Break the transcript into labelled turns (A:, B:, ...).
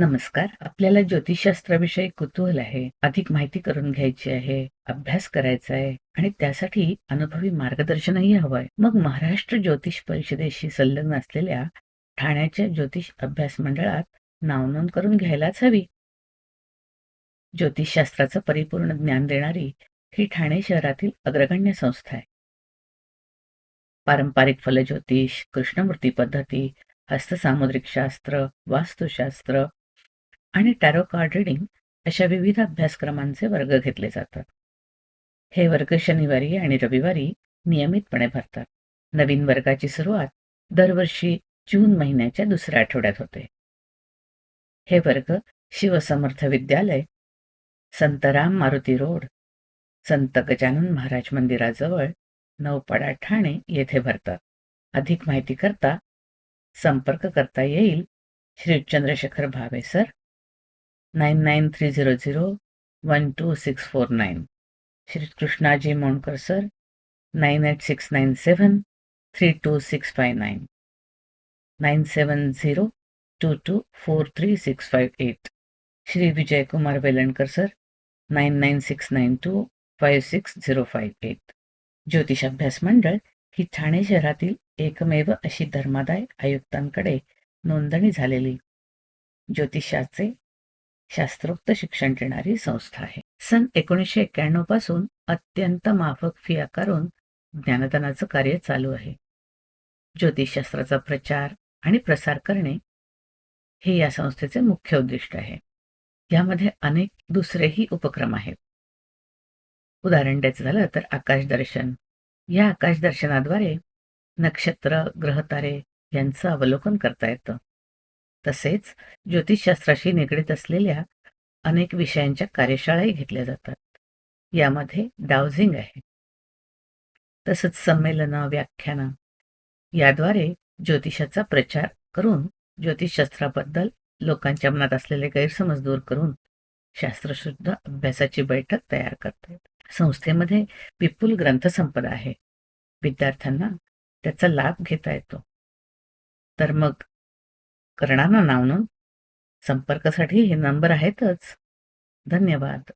A: नमस्कार. आपल्याला ज्योतिषशास्त्राविषयी कुतूहल आहे. अधिक माहिती करून घ्यायची आहे अभ्यास करायचा आहे आणि त्यासाठी अनुभवी मार्गदर्शनही हवंय. मग महाराष्ट्र ज्योतिष परिषदेशी संलग्न असलेल्या ठाण्याच्या ज्योतिष अभ्यास मंडळात नावनोंद करून घ्यायलाच हवी. ज्योतिषशास्त्राचं परिपूर्ण ज्ञान देणारी ही ठाणे शहरातील अग्रगण्य संस्था आहे. पारंपरिक फलज्योतिष कृष्णमूर्ती पद्धती हस्तसामुद्रिक शास्त्र वास्तुशास्त्र आणि टॅरो कार्ड रिडिंग अशा विविध अभ्यासक्रमांचे वर्ग घेतले जातात. हे वर्ग शनिवारी आणि रविवारी नियमितपणे भरतात. नवीन वर्गाची सुरुवात दरवर्षी जून महिन्याच्या दुसऱ्या आठवड्यात होते. हे वर्ग शिवसमर्थ विद्यालय संत राम मारुती रोड संत गजानन महाराज मंदिराजवळ नौपाडा ठाणे येथे भरतात. अधिक माहिती करता संपर्क करता येईल Shri Chandrashekhar Bhave sir. Nine nine three zero zero one two six four nine Shri Krishnaji Monkar sir nine eight six nine seven three two six five nine nine seven zero two two four three six five eight Shri Vijaykumar Velankar sir nine nine six nine two five six zero five eight Jyotish Abhyas Mandal ही ठाणे शहरातील एकमेव अशी धर्मादाय आयुक्तांकडे नोंदणी झालेली ज्योतिषाचे शास्त्रोक्त शिक्षण देणारी संस्था आहे. सन एकोणीसशे एक्क्याण्णवपासून अत्यंत माफक फी आकारून ज्ञानदानाचं कार्य चालू आहे. ज्योतिषशास्त्राचा प्रचार आणि प्रसार करणे हे या संस्थेचे मुख्य उद्दिष्ट आहे. यामध्ये अनेक दुसरेही उपक्रम आहेत. उदाहरण द्यायचं झालं तर आकाश दर्शन. या आकाश दर्शनाद्वारे नक्षत्र ग्रहतारे यांचं अवलोकन करता येतं. तसेच ज्योतिषशास्त्राशी निगडीत असलेल्या अनेक विषयांच्या कार्यशाळाही घेतल्या जातात. यामध्ये डावझिंग आहे. तसंच संमेलनं व्याख्यानं याद्वारे ज्योतिषाचा प्रचार करून ज्योतिषशास्त्राबद्दल लोकांच्या मनात असलेले गैरसमज दूर करून शास्त्रशुद्ध अभ्यासाची बैठक तयार करतात. संस्थेमध्ये विपुल ग्रंथसंपदा आहे. विद्यार्थ्यांना त्याचा लाभ घेता येतो. तर मग करणार ना नाव नोंद संपर्कासाठी हे नंबर आहेतच. धन्यवाद.